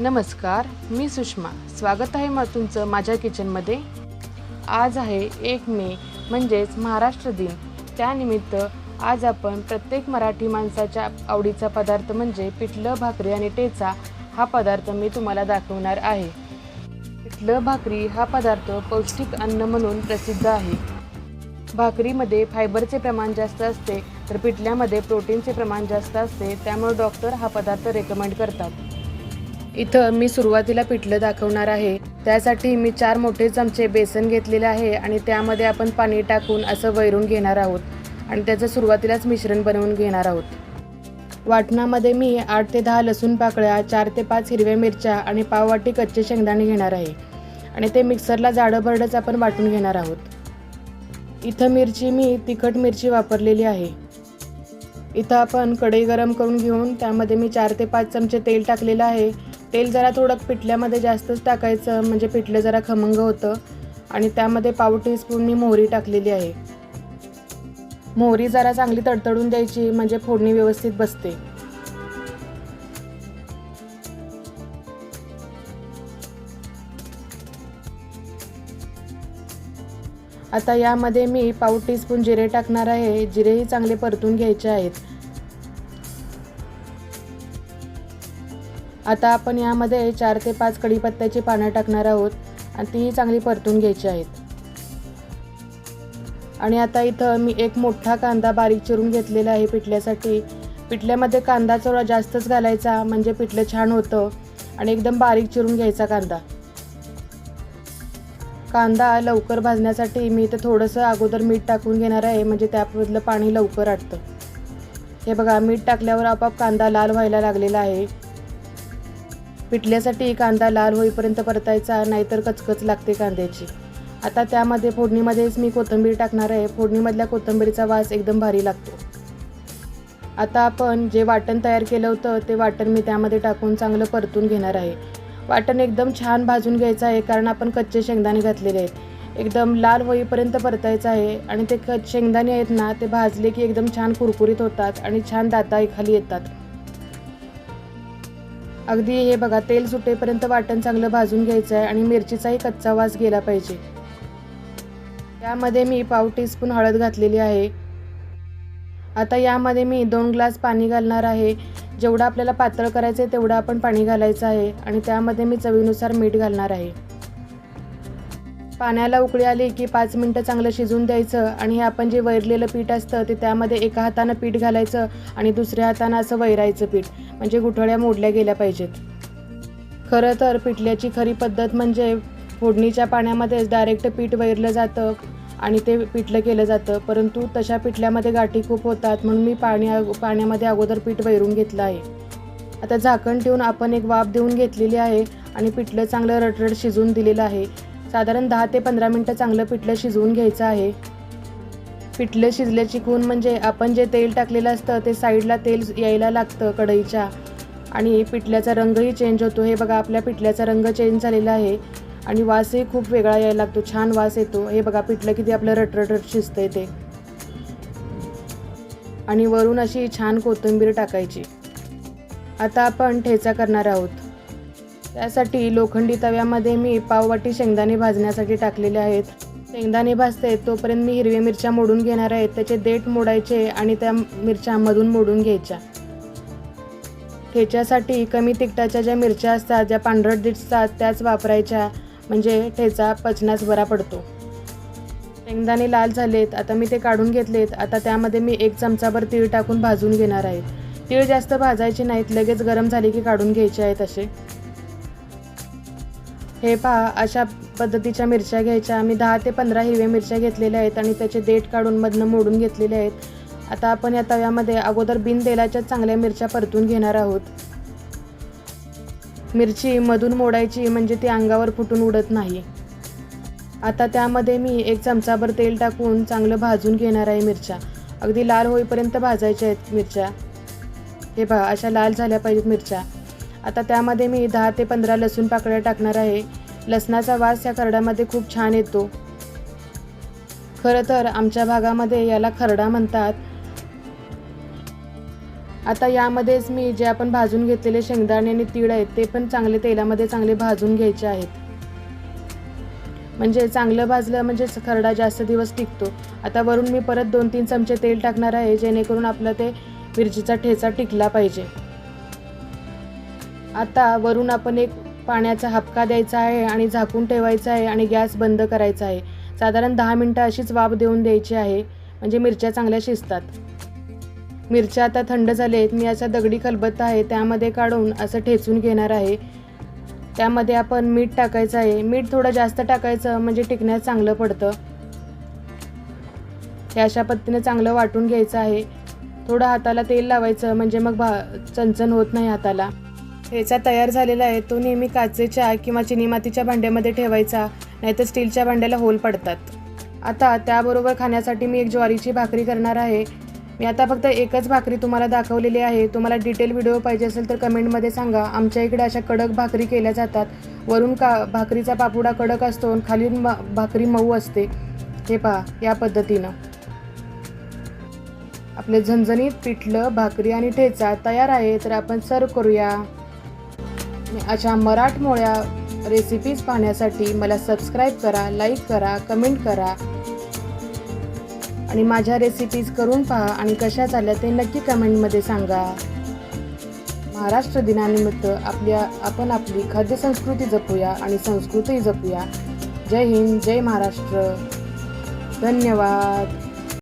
नमस्कार मी सुषमा. स्वागत आहे मग तुमचं माझ्या किचनमध्ये. आज आहे एक मे म्हणजेच महाराष्ट्र दिन. त्यानिमित्त आज आपण प्रत्येक मराठी माणसाच्या आवडीचा पदार्थ म्हणजे पिठलं भाकरी आणि टेचा हा पदार्थ मी तुम्हाला दाखवणार आहे. पिठलं भाकरी हा पदार्थ पौष्टिक अन्न म्हणून प्रसिद्ध आहे. भाकरीमध्ये फायबरचे प्रमाण जास्त असते तर पिठल्यामध्ये प्रोटीनचे प्रमाण जास्त असते त्यामुळे डॉक्टर हा पदार्थ रेकमेंड करतात. इथं मी सुरुवातीला पिठलं दाखवणार आहे. त्यासाठी मी चार मोठे चमचे बेसन घेतलेले आहे आणि त्यामध्ये आपण पाणी टाकून असं वैरून घेणार आहोत. आणि त्याचं सुरुवातीलाच मिश्रण बनवून घेणार आहोत. वाटणामध्ये मी आठ ते दहा लसूण पाकळ्या चार ते पाच हिरव्या मिरच्या आणि पाववाटी कच्चे शेंगदाणे घेणार आहे. आणि ते मिक्सरला जाडं आपण वाटून घेणार आहोत. इथं मिरची मी तिखट मिरची वापरलेली आहे. इथं आपण कढई गरम करून घेऊन त्यामध्ये मी चार ते पाच चमचे तेल टाकलेलं आहे. तेल जरा थोडं पिठल्यामध्ये जास्तच टाकायचं म्हणजे पिठलं जरा खमंग होतं. आणि त्यामध्ये पाव टीस्पून मी मोहरी टाकलेली आहे. मोहरी जरा चांगली तडतडून द्यायची म्हणजे फोडणी व्यवस्थित बसते. आता यामध्ये मी पाव टीस्पून जिरे टाकणार आहे. जिरेही चांगले परतून घ्यायचे आहेत. आता आपण यामध्ये चार ते पाच कढीपत्त्याची पानं टाकणार आहोत आणि तीही चांगली परतून घ्यायची आहेत. आणि आता इथं मी एक मोठा कांदा बारीक चिरून घेतलेला आहे पिठल्यासाठी. पिठल्यामध्ये कांदा थोडा जास्तच घालायचा म्हणजे पिठलं छान होतं. आणि एकदम बारीक चिरून घ्यायचा कांदा. कांदा लवकर भाजण्यासाठी मी इथं थोडंसं अगोदर मीठ टाकून घेणार आहे म्हणजे त्यामधलं पाणी लवकर आटतं. हे बघा मीठ टाकल्यावर आपोआप कांदा लाल व्हायला लागलेला आहे. पिठल्यासाठी कांदा लाल होईपर्यंत परतायचा नाहीतर कचकच लागते कांद्याची. आता त्यामध्ये फोडणीमध्येच मी कोथिंबीर टाकणार आहे. फोडणीमधल्या कोथिंबीरीचा वास एकदम भारी लागतो. आता आपण जे वाटण तयार केलं होतं ते वाटण मी त्यामध्ये टाकून चांगलं परतून घेणार आहे. वाटण एकदम छान भाजून घ्यायचं आहे कारण आपण कच्चे शेंगदाणे घातलेले आहेत. एकदम लाल होईपर्यंत परतायचं आहे आणि ते क शेंगदाणे आहेत ना ते भाजले की एकदम छान कुरकुरीत होतात आणि छान दाता खाली येतात. अगदी हे बघा तेल सुटेपर्यंत वाटण चांगलं भाजून घ्यायचं आहे आणि मिरचीचाही कच्चा वास गेला पाहिजे. त्यामध्ये मी पाव टीस्पून हळद घातलेली आहे. आता यामध्ये मी दोन ग्लास पाणी घालणार आहे. जेवढं आपल्याला पातळ करायचं आहे तेवढं आपण पाणी घालायचं आहे आणि त्यामध्ये मी चवीनुसार मीठ घालणार आहे. पाण्याला उकळी आली की पाच मिनटं चांगलं शिजून द्यायचं आणि हे आपण जे वैरलेलं पीठ असतं ते त्यामध्ये एका हातानं पीठ घालायचं आणि दुसऱ्या हातानं असं वैरायचं पीठ म्हणजे गुठळ्या मोडल्या गेल्या पाहिजेत. खरं तर पिठल्याची खरी पद्धत म्हणजे फोडणीच्या पाण्यामध्येच डायरेक्ट पीठ वैरलं जातं आणि ते पिठलं केलं जातं परंतु तशा पिठल्यामध्ये गाठी खूप होतात म्हणून मी पाणी पाण्यामध्ये अगोदर पीठ वैरून घेतलं आहे. आता झाकण ठेवून आपण एक वाफ देऊन घेतलेली आहे आणि पिठलं चांगलं रटरट शिजून दिलेलं आहे. साधारण दहा ते पंधरा मिनटं चांगलं पिठलं शिजवून घ्यायचं आहे. पिठलं शिजल्याची खून म्हणजे आपण जे तेल टाकलेलं असतं ते साईडला तेल यायला लागतं कढईच्या. आणि पिठल्याचा रंगही चेंज होतो. हे बघा आपल्या पिठल्याचा रंग चेंज झालेला आहे. आणि वासही खूप वेगळा यायला लागतो. छान वास येतो. हे बघा पिठलं किती आपलं रटरटट शिजतंय ते. आणि वरून अशी छान कोथिंबीर टाकायची. आता आपण ठेचा करणार आहोत. त्यासाठी लोखंडी तव्यामध्ये मी पाववाटी शेंगदाणे भाजण्यासाठी टाकलेले आहेत. शेंगदाणे भाजते तोपर्यंत मी हिरव्या मिरच्या मोडून घेणार आहे. त्याचे देठ मोडायचे आणि त्या मिरच्या मधून मोडून घ्यायच्या. ठेच्यासाठी कमी तिखटाच्या ज्या मिरच्या असतात ज्या पांढरट दिसतात त्याच वापरायच्या. म्हणजे ठेचा पचण्यास बरा पडतो. शेंगदाणे लाल झालेत आता मी ते काढून घेतलेत. आता त्यामध्ये मी एक चमचाभर तीळ टाकून भाजून घेणार आहे. तीळ जास्त भाजायचे नाहीत लगेच गरम झाले की काढून घ्यायचे आहेत असे. हे पहा अशा पद्धतीच्या मिरच्या घ्यायच्या. आम्ही दहा ते पंधरा हिरव्या मिरच्या घेतलेल्या आहेत आणि त्याचे देठ काढून मधनं मोडून घेतलेले आहेत. आता आपण या तव्यामध्ये अगोदर बिन तेलाच्या चांगल्या मिरच्या परतून घेणार आहोत. मिरची मधून मोडायची म्हणजे ती अंगावर फुटून उडत नाही. आता त्यामध्ये मी एक चमचाभर तेल टाकून चांगलं भाजून घेणार आहे मिरच्या. अगदी लाल होईपर्यंत भाजायच्या आहेत मिरच्या. हे पहा अशा लाल झाल्या पाहिजेत मिरच्या. आता त्यामध्ये मी दहा ते पंधरा लसूण पाकळ्या टाकणार आहे. लसणाचा वास या खरड्यामध्ये खूप छान येतो. खरं तर आमच्या भागामध्ये याला खरडा म्हणतात. आता यामध्येच मी जे आपण भाजून घेतलेले शेंगदाणे आणि तीळ आहेत ते पण चांगले तेलामध्ये चांगले भाजून घ्यायचे आहेत. म्हणजे चांगलं भाजलं म्हणजे खरडा जास्त दिवस टिकतो. आता वरून मी परत दोन तीन चमचे तेल टाकणार आहे जेणेकरून आपलं ते मिरचीचा ठेचा टिकला पाहिजे. आता वरून आपण एक पाण्याचा हपका द्यायचा आहे आणि झाकून ठेवायचा आहे आणि गॅस बंद करायचा आहे. साधारण दहा मिनटं अशीच वाफ देऊन द्यायची आहे. म्हणजे मिरच्या चांगल्या शिजतात. मिरच्या आता थंड झाले आहेत. मी असा दगडी खलबत्ता आहे त्यामध्ये काढून असं ठेचून घेणार आहे. त्यामध्ये आपण मीठ टाकायचं आहे. मीठ थोडं जास्त टाकायचं म्हणजे टिकण्यास चांगलं पडतं. हे अशा पद्धतीने चांगलं वाटून घ्यायचं आहे. थोडं हाताला तेल लावायचं म्हणजे मग भा चणचण होत नाही हाताला. ठेचा तयार झालेला आहे तो नेहमी काचेच्या किंवा चिनी मातीच्या भांड्यामध्ये ठेवायचा नाहीतर स्टीलच्या भांड्याला होल पडतात. आता त्याबरोबर खाण्यासाठी मी एक ज्वारीची भाकरी करणार आहे. मी आता फक्त एकच भाकरी तुम्हाला दाखवलेली आहे. तुम्हाला डिटेल व्हिडिओ पाहिजे असेल तर कमेंटमध्ये सांगा. आमच्या इकडे अशा कडक भाकरी केल्या जातात. वरून का भाकरीचा पापुडा कडक असतो आणि खालील भाकरी मऊ असते. हे पहा या पद्धतीनं. आपले झणझणीत पिठलं भाकरी आणि ठेचा तयार आहे तर आपण सर्व करूया. आणि अशा मराठमोळ्या रेसिपीज पाहण्यासाठी मला सबस्क्राईब करा लाईक करा कमेंट करा. आणि माझ्या रेसिपीज करून पहा आणि कशा झाल्या ते नक्की कमेंटमध्ये सांगा. महाराष्ट्र दिनानिमित्त आपल्या आपण आपली खाद्यसंस्कृती जपूया आणि संस्कृती जपूया. जय हिंद जय महाराष्ट्र. धन्यवाद.